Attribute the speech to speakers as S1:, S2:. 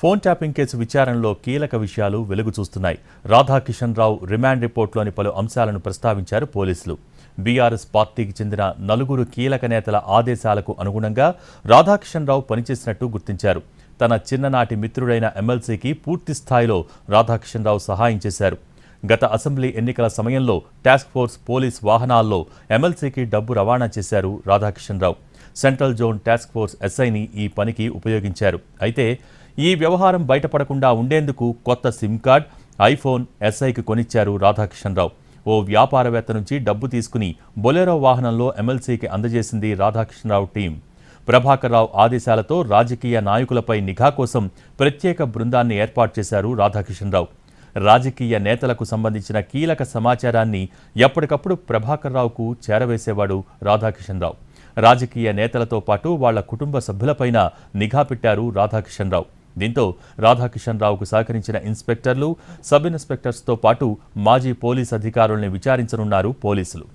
S1: Phone tapping case విచారణలో కీలక విషయాలు వెలుగు చూస్తున్నాయి. రాధాకిషన్ రావు రిమాండ్ రిపోర్టులోని పలు అంశాలను ప్రస్తావించారు పోలీసులు. బీఆర్ఎస్ పార్టీకి చెందిన నలుగురు కీలక నేతల ఆదేశాలకు అనుగుణంగా రాధాకిషన్ రావు పనిచేసినట్టు గుర్తించారు. తన చిన్ననాటి మిత్రుడైన ఎమ్మెల్సీకి పూర్తి స్థాయిలో రాధాకిషన్ రావు సహాయం చేశారు. గత అసెంబ్లీ ఎన్నికల సమయంలో టాస్క్ ఫోర్స్ పోలీస్ వాహనాల్లో ఎమ్మెల్సీకి డబ్బు రవాణా చేశారు Radhakishan Rao. Central zone task force ఎస్ఐని ఈ పనికి ఉపయోగించారు. అయితే ఈ వ్యవహారం బయటపడకుండా ఉండేందుకు కొత్త సిమ్ కార్డ్ ఐఫోన్ ఎస్ఐకి కొనిచ్చారు రాధాకిషన్రావు ఓ వ్యాపారవేత్త నుంచి డబ్బు తీసుకుని బొలెరో వాహనంలో ఎమ్మెల్సీకి అందజేసింది రాధాకృష్ణరావు టీం. ప్రభాకర్రావు ఆదేశాలతో రాజకీయ నాయకులపై నిఘా కోసం ప్రత్యేక బృందాన్ని ఏర్పాటు చేశారు రాధాకిషన్ రావు రాజకీయ నేతలకు సంబంధించిన కీలక సమాచారాన్ని ఎప్పటికప్పుడు ప్రభాకర్రావుకు చేరవేసేవాడు రాధాకిషన్ రావు రాజకీయ నేతలతో పాటు వాళ్ళ కుటుంబ సభ్యులపైన నిఘా పెట్టారు రాధాకిషన్ రావు దీంతో రాధాకిషన్ రావుకు సహకరించిన ఇన్స్పెక్టర్లు సబ్ ఇన్స్పెక్టర్స్తో పాటు మాజీ పోలీస్ అధికారుల్ని విచారించనున్నారు పోలీసులు.